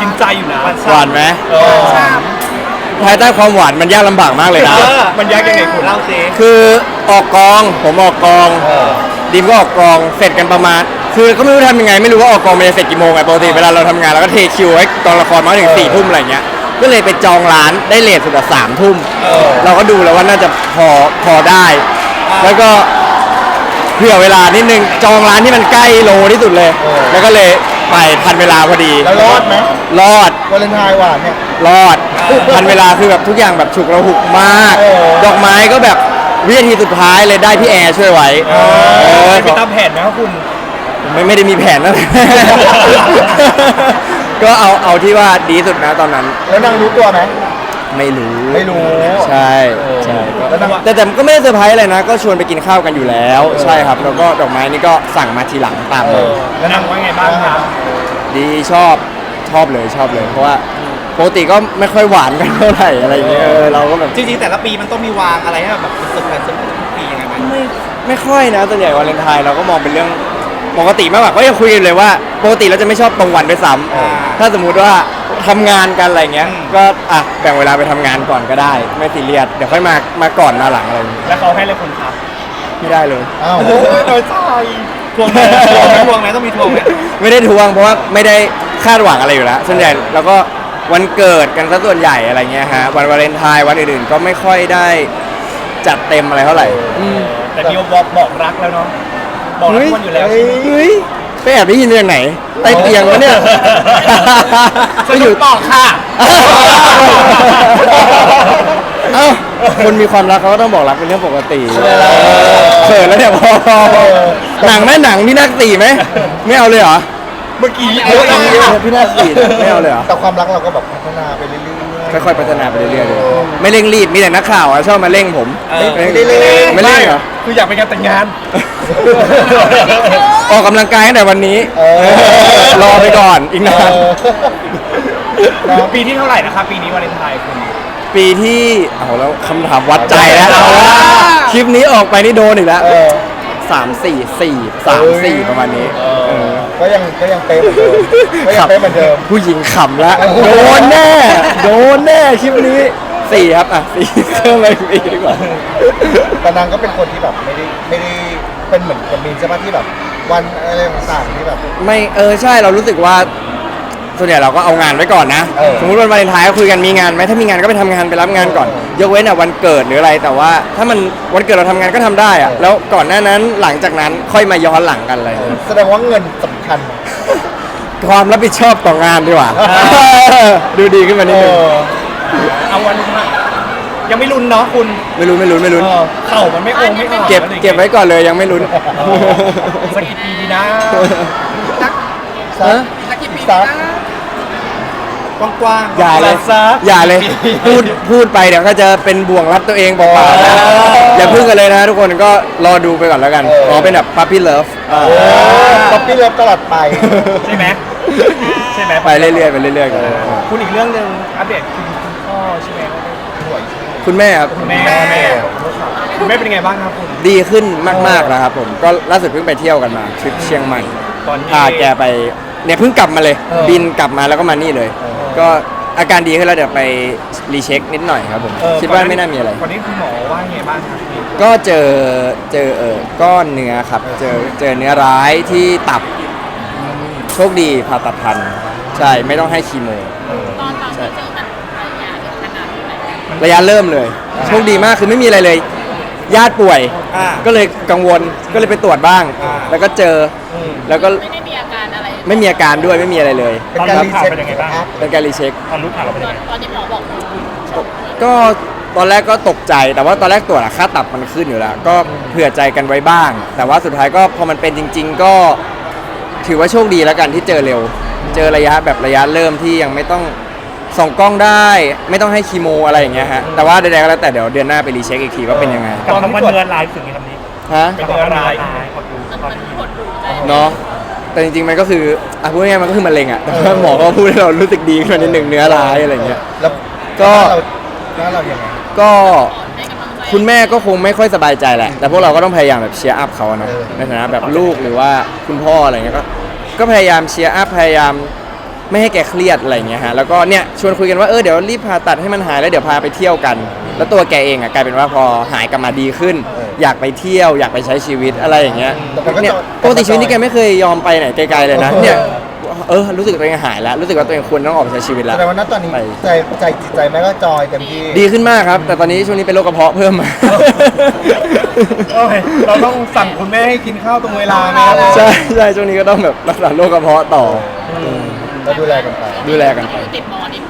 กินใจอยู่นะหวานไหมเออภายใต้ความหวานมันยากลำบากมากเลยนะเออมันยากยังไงคุณเล่าสิ คือออกกองผมออกกอง ดิมก็ออกกองเสร็จกันประมาณ คือก็ไม่รู้ทำยังไงไม่รู้ว่าออกกองมันจะเสร็จกี่โมงไงปกติเวลาเราทำงานเราก็เทคิวไว้กองละครมาถึงสี่ทุ่มอะไรเงี้ยก็เลยไปจองร้านได้เลทสุดอะสามทุ่มเราก็ดูแล้วว่าน่าจะพอพอได้ แล้วก็เผื่อเวลานิดนึงจองร้านที่มันใกล้โลที่สุดเลย แล้วก็เลย ไปทันเวลาพอดี แล้วรอดไหมรอด วาเลนไทน์หวานเนี่ย รอด ทันเวลาคือแบบทุกอย่างแบบฉุกระหุกมาก เออ ดอกไม้ก็แบบวินาทีสุดท้ายเลยได้พี่แอร์ช่วยไว้เออไม่ไปตามแผนนะครับคุณ ไม่ไม่ได้มีแผนนะ ก็เอาเอาที่ว่าดีที่สุดนะตอนนั้น แล้วนางรู้ตัวไหม ไม่รู้ไม่รู้ใช่ใช่ก็แล้วนางแต่แต่ก็ไม่ได้เซอร์ไพรส์อะไรนะ ก็ชวนไปกินข้าวกันอยู่แล้ว ใช่ครับ แล้วก็ดอกไม้นี่ก็สั่งมาทีหลังตามมาแล้วนางว่าไงบ้างครับ ดีชอบชอบเลยชอบเลย เพราะว่าปกติก็ไม่ค่อยหวานกันเท่าไหร่อะไรอย่างเงี้ยเออเราก็แบบจริงๆ แต่ละปีมันต้องมีวางอะไรให้แบบเซอร์ไพรส์เซอร์ไพรส์ทุกปียังไงไหมไม่ไม่ค่อยนะส่วนใหญ่วาเลนไทน์เราก็มองเป็นเรื่องปกติมากกว่าก็ยังคุยกันเลยว่า ปกติเราจะไม่ชอบตรงวันด้วยซ้ำถ้าสมมุติว่า ทำงานกันอะไรเงี้ยก็อะแบ่งเวลาไปทำงานก่อนก็ได้ ไม่ซีเรียสเดี๋ยวค่อยมามาก่อนมาหลังอะไรอย่างเงี้ยแล้วเขาให้เลยคนครับไม่ได้เลย อ้าวโอ้ยน้อยใจทวงไหมทวงไหมทวงไหมต้องมีทวงไหมไม่ได้ทวงเพราะว่าไม่ได้คาดหวังอะไรอยู่แล้วส่วนใหญ่เราก็วันเกิดกันซะส่วนใหญ่อะไรเงี้ยฮะวันวาเลนไทน์วันอื่นๆก็ไม่ค่อยได้จัดเต็มอะไรเท่าไหร่แต่ดิวบอกบอกรักแล้วเนาะบอกรักทุกวันอยู่แล้วใช่ไหมเฮ้ย ไปแอบได้ยินมาจากไหนใต้เตียงวะเนี่ย สนุกบอกค่ะ เอ้าคนมีความรักเขาก็ต้องบอกรักเป็นเรื่องปกติเขินแล้วเนี่ยพอหนังไหมหนังพี่นักตีไหมไม่เอาเลยเหรอเมื่อกี้เออพี่นักตีไม่เอาเลยเหรอ แต่ความรักเราก็แบบพัฒนาไปเรื่อย ค่อยๆพัฒนาไปเรื่อยๆเลยไม่เร่งรีบมีแต่นักข่าวอะชอบมาเร่งผมไม่ได้เล่นไม่เร่งเหรอ คืออยากไปงานแต่งงาน ออกกำลังกายตั้งแต่วันนี้เออรอไปก่อนอีกนานปีที่เท่าไหร่นะครับปีนี้วาเลนไทน์คุณ ปีที่เอาแล้วคำถามวัดใจแล้วเอาละคลิปนี้ออกไปนี่โดนอีกแล้วเออสามสี่สี่สามสี่ประมาณนี้เออ ก็ยังก็ยังเป๊ะเหมือนเดิมก็ยังเป๊ะเหมือนเดิม ผู้หญิงขำแล้วโดนแน่ โดนแน่คลิปนี้สี่ครับอะสี่เครื่องเลยปีดีกว่าแต่นางก็เป็นคนที่แบบไม่ได้ไม่ได้เป็นเหมือนกับมีนใช่ไหมที่แบบ วันอะไรต่างๆที่แบบ ไม่เออใช่เรารู้สึกว่า ส่วนใหญ่เราก็เอางานไว้ก่อนนะ เออ สมมติวันวาเลนไทน์ก็คุยกันมีงานไหมถ้ามีงานก็ไปทำงานไปรับงานก่อน ยกเว้นอะวันเกิดหรืออะไรแต่ว่าถ้ามันวันเกิดเราทำงานก็ทำได้อะแล้วก่อนหน้านั้นหลังจากนั้นค่อยมาย้อนหลังกันอะไรอย่างเลย แสดงว่าเงินสำคัญ ความรับผิดชอบต่องานดีกว่า ดูดีขึ้นมานิดเอนึงอ เอาวันมายังไม่ลุ้นเนาะคุณไม่รู้ไม่รู้ไม่รู้เออเข่ามันไม่โองไม่ออกเก็บเก็บไว้ก่อนเลยยังไม่ลุ้น สักกี่ปีดีนะซักฮะซัก กว้างๆ อย่าเลยซะ อย่าเลย พูดพูดไปเดี๋ยวก็จะเป็นบ่วงรัดตัวเองเปล่าๆนะเออออย่าพึ่งกันเลยนะทุกคนก็รอดูไปก่อนแล้วกันเอออ๋อเป็นแบบ puppy love โอ้ป๊อปปี้เลิฟตลอดไป ใช่ไหมใช่ไหมไปเรื่อยๆไปเรื่อยๆกันคุณอีกเรื่องหนึ่งอัปเดตคุณคุณพ่อใช่ไหมป่วยคุณแม่ครับ คุณแม่แม่คุณแม่เป็นยังไงบ้างครับคุณ ดีขึ้นมากๆแล้วครับผมก็ล่าสุดเพิ่งไปเที่ยวกันมาทริปเชียงใหม่ตอนที่พาแกไปเนี่ยเพิ่งกลับมาเลย เออ บินกลับมาแล้วก็มานี่เลย เออ ก็อาการดีขึ้นแล้วเดี๋ยวไปรีเช็คนิดหน่อยครับผมเออคิดว่าไม่น่ามีอะไร วันนี้คุณหมอว่าไงบ้างครับก็เจอเจอเออก้อนเนื้อครับเจอเจอเนื้อร้ายที่ตับโชคดีผ่าตัดทัน ใช่ไม่ต้องให้คีโม ตอนตอนที่เจอมันระยะขนาดไหนระยะเริ่มเลยโชคดีมากคือไม่มีอะไรเลย ญาติป่วย อ่าก็เลยกังวลก็เลยไปตรวจบ้าง อ่า แล้วก็เจออแล้วก็ ไม่ได้มีอาการอะไร ไม่มีอาการด้วยไม่มีอะไรเลย เป็นการรีเซ็ตเป็นยังไงบ้าง เป็นการรีเช็ค ตอนรู้ข่าวเราเป็นตยัองนไงตอนที่หมอบอกชกก็ตอนแรกก็ตกใจแต่ว่าตอนแรกตรวจอะค่าตับมันขึ้นอยู่แล้ว ก็เผื่อใจกันไว้บ้าง แต่ว่าสุดท้ายก็พอมันเป็นจริง ๆ ก็ถือว่าโชคดีแล้วกันที่เจอเร็ว เจอระยะแบบระยะเริ่มที่ยังไม่ต้องส่องกล้องได้ ไม่ต้องให้คีโมอะไรอย่างเงี้ยฮะแต่ว่าใดๆก็แล้วแต่เดี๋ยวเดือนหน้าไปรีเช็คอีกทีว่าเป็นยังไงตอนที่เนื้อลายถึงคำนี้ฮะเป็นเนื้อลายมันมันหดหูใจเนาะ แต่จริงๆมันก็คืออะพูดง่ายๆมันก็คือมะเร็งอะแต่ว่าหมอก็พูดให้เรารู้สึกดีขึ้นมานิดหนึ่งเนื้อร้ายอะไรอย่างเงี้ย แล้วก็ แล้วเรายังไงก็ให้กำลังใจคุณแม่ก็คงไม่ค่อยสบายใจแหละ แต่พวกเราก็ต้องพยายามแบบเชียร์อัพเขาอะเนอะเออในฐานะแบบลูกหรือว่าคุณพ่ออะไรเงี้ยก็ก็พยายามเชียร์อัพพยายามไม่ให้แกเครียดอะไรอย่างเงี้ยฮะแล้วก็เนี่ยชวนคุยกันว่าเออเดี๋ยวรีบผ่าตัดให้มันหายแล้วเดี๋ยวพาไปเที่ยวกัน แล้วตัวแกเองอะกลายเป็นว่าพอหายกลับมาดีขึ้นอ ยากไปเที่ยวอยากไปใช้ชีวิตอะไรอย่างเงี้ยแต่มันก็เนี่ยจะปกติชีวิตนี่แกไม่เคยยอมไปไหนไกลๆเลยนะเนี่ยเออรู้สึกตัวเองหายแล้วรู้สึกว่าตัวเองควรต้องออกไปใช้ชีวิตแล้ว แสดงว่าณตอนนี้ไปใจใจจิตใจแม่ก็จอยเต็มที่ ดีขึ้นมากครับ แต่ตอนนี้ช่วงนี้เป็นโรคกระเพาะเพิ่มมา โอ้ยเราต้องสั่งคุณแม่ให้กินข้าวตรงเวลาไหมใช่ใช่ช่วงนี้ก็ต้องแบบรักษาโรคกระเพาะต่อ ก็ดูแลกันไป ดูแลกันไปอยู่ติดหมอนิด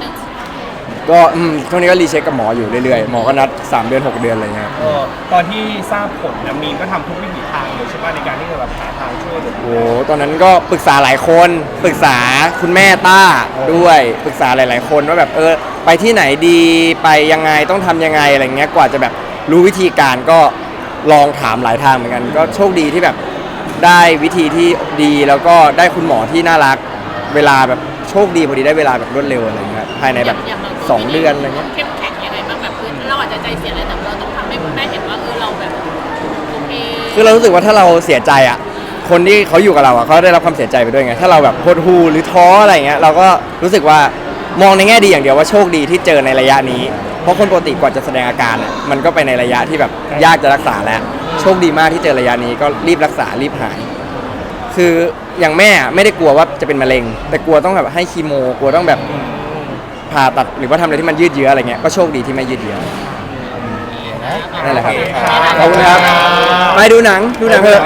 นึง ก็อืมช่วงนี้ก็รีเช็คกับหมออยู่เรื่อยๆ หมอก็นัด 3 เดือน 6 เดือนอะไรเงี้ย เออตอนที่ทราบผลนะมีนก็ทำทุกวิถีทางเลยใช่ไหมในการที่จะแบบหาทางช่วยเหลือโอ้โหตอนนั้นก็ปรึกษาหลายคน ปรึกษาคุณแม่ต้าด้วย ปรึกษาหลาย ๆ คนว่าแบบเออ ไปที่ไหนดี ไปยังไง ต้องทำยังไงอะไรเงี้ย กว่าจะแบบรู้วิธีการก็ลองถามหลายทางเหมือนกัน ก็โชคดีที่แบบได้วิธีที่ดีแล้วก็ได้คุณหมอที่น่ารัก เวลาแบบโชคดีพอดีได้เวลาแบบรวดเร็วอะไรเงี้ย ภายในแบบย่างรา สองเดือนอะไรเงี้ยเข้มแข็งยังไงบ้างแบบคือเราอาจจะใจเสียเลยแต่เราต้องทำให้คุณแม่เห็นว่าเออเราแบบโอเคคือเรารู้สึกว่าถ้าเราเสียใจอะ คนที่เขาอยู่กับเราอะเขาได้รับความเสียใจไปด้วยไงถ้าเราแบบหดหูหรือท้ออะไรเงี้ยเราก็รู้สึกว่ามองในแง่ดีอย่างเดียวว่าโชคดีที่เจอในระยะนี้ เพราะคนปกติกว่าจะแสดงอาการอะมันก็ไปในระยะที่แบบยากจะรักษาแล้ว โชคดีมากที่เจอระยะนี้ก็รีบรักษารีบหาย คืออย่างแม่อะไม่ได้กลัวว่าจะเป็นมะเร็ง แต่กลัวต้องแบบให้คีโม กลัวต้องแบบ ผ่าตัดหรือว่าทำอะไรที่มันยืดเยื้ออะไรเงี้ยก็โชคดีที่ไม่ยืดเยื้อนั่นแหละครับขอบคุณครับไปดูหนังดูหนังเถอะ